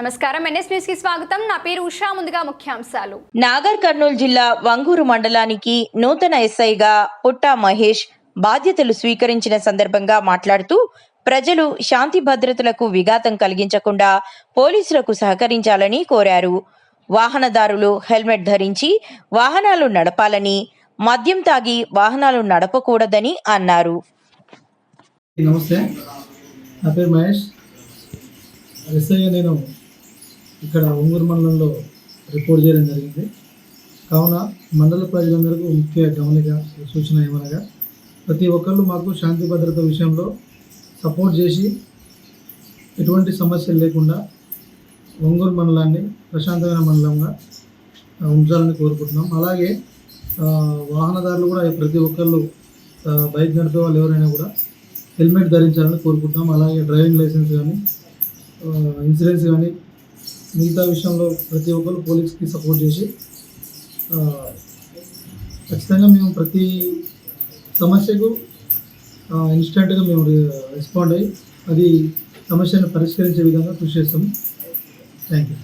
నమస్కారం. ఎన్ఎస్కి స్వాగతం. నా పేరు ఉషా. ముందుగా ముఖ్యాంశాలు. నాగర్ కర్నూలు జిల్లా వంగూరు మండలానికి నూతన ఎస్ఐగా పుట్టా మహేష్ బాధ్యతలు స్వీకరించిన సందర్భంగా మాట్లాడుతూ ప్రజలు శాంతి భద్రతలకు విఘాతం కలిగించకుండా పోలీసులకు సహకరించాలని కోరారు. వాహనదారులు హెల్మెట్ ధరించి వాహనాలు నడపాలని మద్యం తాగి వాహనాలు నడపకూడదని అన్నారు. నమస్తే. నా పేరు మహేష్. ఎస్ఐగా నేను ఇక్కడ ఒంగూరు మండలంలో రిపోర్ట్ చేయడం జరిగింది. కావున మండల ప్రజలందరికీ ముఖ్య గమనిక సూచన ఏమనగా ప్రతి ఒక్కళ్ళు మాకు శాంతి భద్రత విషయంలో సపోర్ట్ చేసి ఎటువంటి సమస్యలు లేకుండా ఒంగూరు మండలాన్ని ప్రశాంతమైన మండలంగా ఉంచాలని కోరుకుంటున్నాం. అలాగే వాహనదారులు కూడా ప్రతి ఒక్కళ్ళు బైక్ నడిపే వాళ్ళు ఎవరైనా కూడా హెల్మెట్ ధరించాలని కోరుకుంటున్నాం. అలాగే డ్రైవింగ్ లైసెన్స్ కానీ ఇన్సూరెన్స్ కానీ మిగతా విషయంలో ప్రతి ఒక్కరు పోలీస్కి సపోర్ట్ చేసి ఖచ్చితంగా మేము ప్రతి సమస్యకు ఇన్స్టెంట్గా మేము రెస్పాండ్ అయ్యి అది సమస్యను పరిష్కరించే విధంగా కృషి చేస్తాము. Thank you.